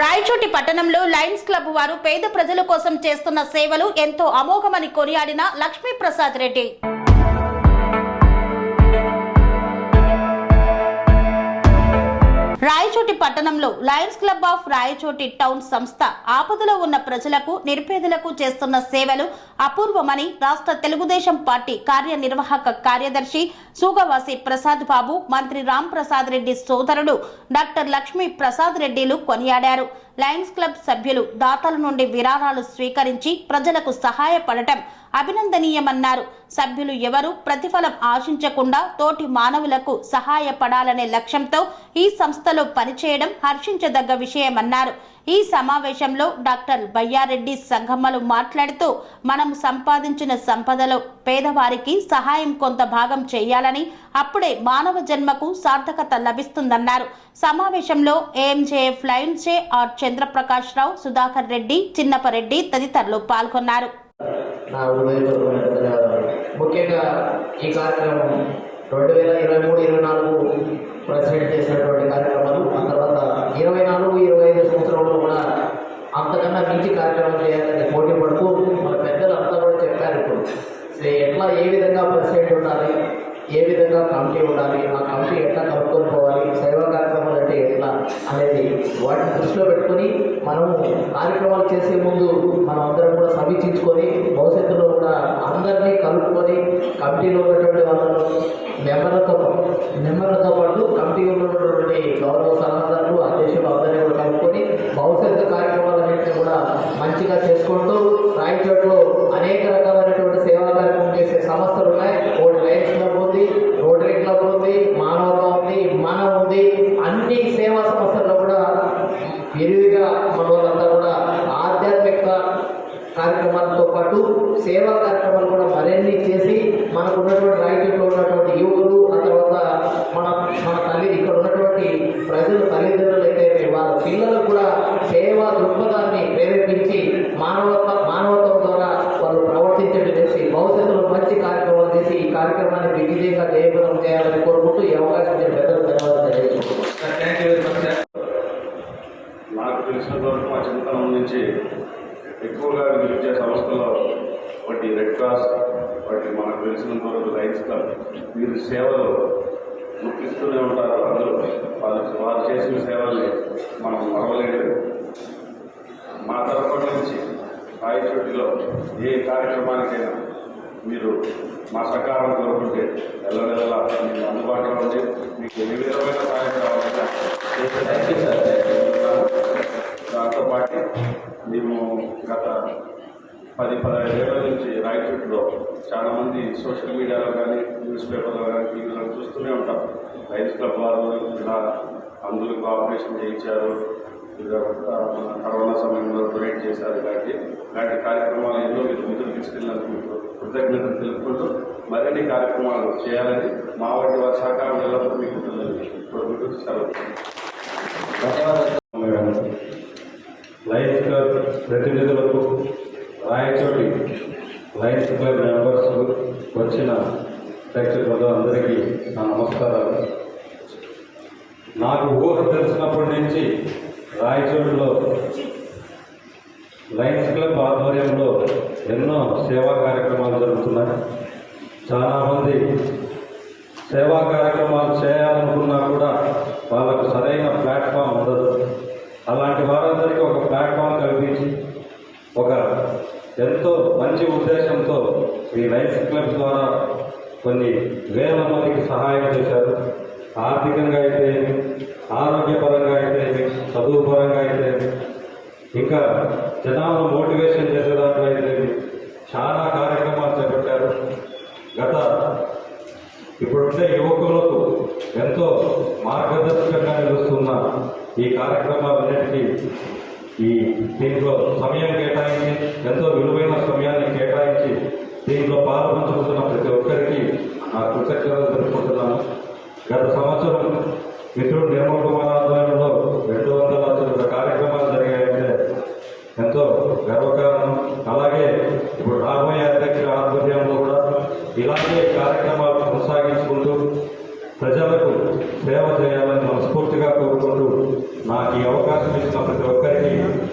రాయచోటి పట్టణంలో lions club వారు పేద ప్రజల కోసం చేస్తున్న సేవలు ఎంతో అమోఘమని కొనియాడిన లక్ష్మీ ప్రసాద్ రెడ్డి. రాయచోటి పట్టణంలో lions club of Rayachoti town సంస్థ ఆపదలో ఉన్న ప్రజలకు నిర్పేదలకు చేస్తున్న సేవలు అపూర్వమని రాష్ట్ర తెలుగుదేశం పార్టీ కార్యనిర్వాహక కార్యదర్శి సూగవాసి ప్రసాద్ బాబు మంత్రి రామ్ ప్రసాద్ రెడ్డి సోదరుడు డాక్టర్ లక్ష్మీ ప్రసాద్ రెడ్డిలు కొనియాడారు. లయన్స్ క్లబ్ సభ్యులు దాతల నుండి విరాళాలు స్వీకరించి ప్రజలకు సహాయపడటం అభినందనీయమన్నారు. సభ్యులు ఎవరు ప్రతిఫలం ఆశించకుండా తోటి మానవులకు సహాయపడాలనే లక్ష్యంతో ఈ సంస్థలో పనిచేయడం హర్షించదగ్గ విషయమన్నారు. ఈ సమావేశంలో డాక్టర్ బయ్యారెడ్డి సంగమ్మలు మాట్లాడుతూ మనం సంపాదించిన సంపదలో పేదవారికి సహాయం కొంత భాగం చేయాలని అప్పుడే మానవ జన్మకు సార్థకత లభిస్తుందన్నారు. సమావేశంలో AMJF lions J R Chandraprakash Rao Sudhakar Reddy Chinnapareddy తదితరులు పాల్గొన్నారు. నా హృదయపూర్వకమైన ధన్యవాదాలు ముఖ్యంగా ఈ కార్యక్రమం రెండు వేల ఇరవై మూడు ఇరవై నాలుగు ప్రెసిడెంట్ చేసినటువంటి కార్యక్రమాలు ఆ తర్వాత ఇరవై నాలుగు ఇరవై ఐదు సంవత్సరంలో కూడా అంతకన్నా మించి కార్యక్రమం చేయాలని పోటీ పడుతూ మన పెద్దలు అంతా కూడా చెప్పారు ఇప్పుడు. ఎట్లా ఏ విధంగా ప్రెసిడెంట్ ఉండాలి ఏ విధంగా కమిటీ ఉండాలి ఆ కమిటీ ఎట్లా అనేది వాటిని దృష్టిలో పెట్టుకొని మనము కార్యక్రమాలు చేసే ముందు మనం అందరం కూడా సమీక్షించుకొని భవిష్యత్తులో కూడా అందరినీ కలుపుకొని కమిటీలో ఉన్నటువంటి వాళ్ళను మెంబర్లతో మెంబర్లతో పాటు కమిటీలో ఉన్నటువంటి గౌరవ సలహాదారులు అధ్యక్షులు అందరినీ కూడా కలుపుకొని భవిష్యత్తు కార్యక్రమాలన్నింటినీ కూడా మంచిగా చేసుకుంటూ రాయచోట్లో అనేక రకాలైనటువంటి విరివిగా మనోళ్ళంతా కూడా ఆధ్యాత్మిక కార్యక్రమాలతో పాటు సేవా కార్యక్రమాలు కూడా మరిన్ని చేసి మనకు ఉన్నటువంటి రాయచోట్లో ఉన్నటువంటి యువకులు ఆ తర్వాత మన మన తల్లి ఇక్కడ ఉన్నటువంటి ప్రజలు తల్లిదండ్రులు అయితే వాళ్ళ పిల్లలు కూడా సేవా దృక్పథాన్ని ప్రేరేపించి మానవత మానవత్వం ద్వారా వాళ్ళు ప్రవర్తించడం చేసి భవిష్యత్తులో మంచి కార్యక్రమం చేసి ఈ కార్యక్రమాన్ని దిగ్విజయంగా జయప్రదం చేయాలని కోరుకుంటూ ఈ అవకాశం ఇచ్చిన పెద్దలు ధన్యవాదాలు తెలియజేస్తున్నాను thank you very much sir నాకు తెలిసినంత వరకు మా గురించి ఎక్కువగా విద్యా సంస్థలో వాటి రెడ్ క్రాస్ వాటి మనకు తెలిసినంత వరకు లయన్స్ క్లబ్ వీరి సేవలు గుర్తిస్తూనే ఉంటారు అందరూ. వాళ్ళు వారు చేసిన సేవల్ని మనం మరవలేడు మా తరఫు నుంచి రాయచోటిలో ఏ కార్యక్రమానికైనా మీరు మా సహకారం కోరుకుంటే ఎల్లవెల్లా మేము అందుబాటులో ఉంది మీకు ఏ విధమైన సహాయం కావాలన్నా పది పదహైదు ఏళ్ళ నుంచి రాయచోటిలో చాలామంది సోషల్ మీడియాలో కానీ న్యూస్ పేపర్లో కానీ టీవీలో చూస్తూనే ఉంటాం. లయన్స్ క్లబ్ వారు ఇలా అందులకు ఆపరేషన్ చేయించారు. కరోనా సమయంలో డొనేట్ చేశారు. ఇలాంటి ఇలాంటి కార్యక్రమాలు ఎన్నో మీరు ముందుకు తీసుకెళ్ళినందుకు మీకు కృతజ్ఞతలు తెలుపుకుంటూ మరిన్ని కార్యక్రమాలు చేయాలని మా వంటి వారి సహకారం ఎల్లప్పుడూ మీకు సెలవు క్లబ్ ప్రతినిధులకు రాయచోటి లయన్స్ క్లబ్ మెంబర్స్ వచ్చిన ప్రేక్షకులు అందరికీ నా నమస్కారాలు. నాకు ఊహ తెలిసినప్పటి నుంచి రాయచోటిలో లయన్స్ క్లబ్ ఆధ్వర్యంలో ఎన్నో సేవా కార్యక్రమాలు జరుగుతున్నాయి. చాలామంది సేవా కార్యక్రమాలు చేయాలనుకున్నా కూడా వాళ్ళకు సరైన ప్లాట్ఫామ్ ఉండదు. అలాంటి వారందరికీ ఒక ప్లాట్ఫామ్ కల్పించి ఒక ఎంతో మంచి ఉద్దేశంతో ఈ లైన్స్ క్లబ్ ద్వారా కొన్ని వేల మందికి సహాయం చేశారు. ఆర్థికంగా అయితే ఆరోగ్యపరంగా అయితే చదువు పరంగా అయితే ఇంకా జనాలను మోటివేషన్ చేసే దాంట్లో అయితే చాలా కార్యక్రమాలు చేపట్టారు. గత ఇప్పుడుండే యువకులకు ఎంతో మార్గదర్శకంగా నిలుస్తున్న ఈ కార్యక్రమాలన్నిటికీ ఈ దీంట్లో సమయం కేటాయించి ఎంతో విలువైన సమయాన్ని కేటాయించి దీంట్లో పాల్పంచుకుంటున్న ప్రతి ఒక్కరికి నా కృతజ్ఞతలు తెలుపుకుంటున్నాను గత సంవత్సరం మిత్రుడు నిర్మల్ కుమార్ ఆధ్వర్యంలో రెండు వందల చిల్లర కార్యక్రమాలు జరిగాయంటే ఎంతో గర్వకారణం అలాగే ఇప్పుడు రాబోయే అధ్యక్షుల ఆధ్వర్యంలో కూడా ఇలాగే కార్యక్రమాలు కొనసాగించుకుంటూ ప్రజలకు సేవ చేయాలని మనస్ఫూర్తిగా కోరుకుంటూ నాకు ఈ అవకాశం ఇచ్చిన ప్రతి ఒక్కరికి ధన్యవాదాలు తెలుపుతున్నాను.